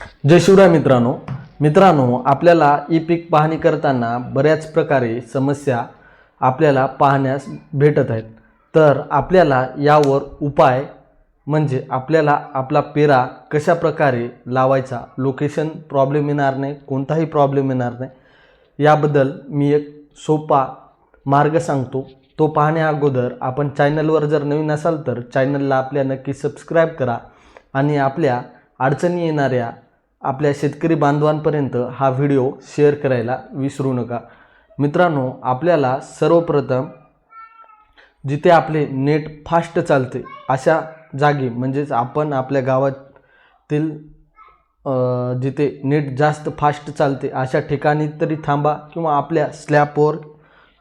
जय शिवराय मित्रांनो. मित्रांनो आपल्याला ई पीक पाहणी करताना बऱ्याच प्रकारे समस्या आपल्याला पाहण्यास भेटत आहेत. तर आपल्याला यावर उपाय म्हणजे आपल्याला आपला पेरा कशा प्रकारे लावायचा लोकेशन प्रॉब्लेम येणार नाही कोणताही प्रॉब्लेम येणार नाही याबद्दल मी एक सोपा मार्ग सांगतो. तो पाहण्या अगोदर आपण चॅनलवर जर नवीन असाल तर चॅनलला आपल्या नक्की सबस्क्राईब करा आणि आपल्या अडचणी येणाऱ्या आपल्या शेतकरी बांधवांपर्यंत हा व्हिडिओ शेअर करायला विसरू नका. मित्रांनो आपल्याला सर्वप्रथम जिथे आपले नेट फास्ट चालते अशा जागी म्हणजेच आपण आपल्या गावातील जिथे नेट जास्त फास्ट चालते अशा ठिकाणी तरी थांबा किंवा आपल्या स्लॅपवर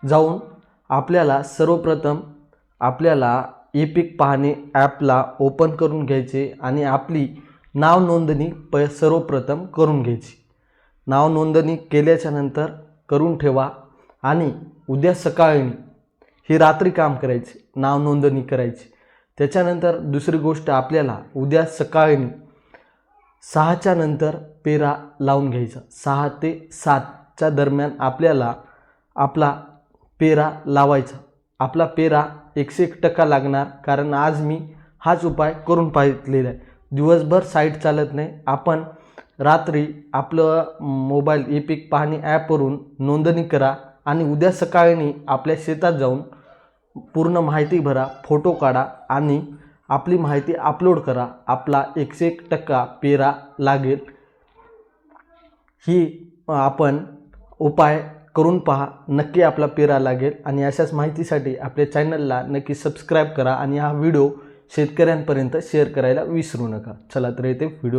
जाऊन आपल्याला सर्वप्रथम आपल्याला ई पिक पाहणे ॲपला ओपन करून घ्यायचे आणि आपली नाव नोंदणी प सर्वप्रथम करून घ्यायची. नाव नोंदणी केल्याच्यानंतर करून ठेवा आणि उद्या सकाळी ही रात्री काम करायची नाव नोंदणी करायची. त्याच्यानंतर दुसरी गोष्ट आपल्याला उद्या सकाळी सहाच्या नंतर पेरा लावून घ्यायचा. सहा ते सातच्या दरम्यान आपल्याला आपला पेरा लावायचा. आपला पेरा एकशे एक टक्का लागणार कारण आज मी हाच उपाय करून पाहिलेला आहे. दिवसभर साईट चालत नाही. आपण रात्री आपलं मोबाईल एपिक पाहणी ॲपवरून नोंदणी करा आणि उद्या सकाळी आपल्या शेतात जाऊन पूर्ण माहिती भरा फोटो काढा आणि आपली माहिती अपलोड करा. आपला एकशे एक टक्का पेरा लागेल. ही आपण उपाय करून पहा. नक्की आपला पेरा लागेल आणि अशाच माहितीसाठी आपल्या चॅनलला नक्की सबस्क्राईब करा आणि हा व्हिडिओ शेतकऱ्यांपर्यंत शेअर करायला विसरू नका. चला तर येते व्हिडिओ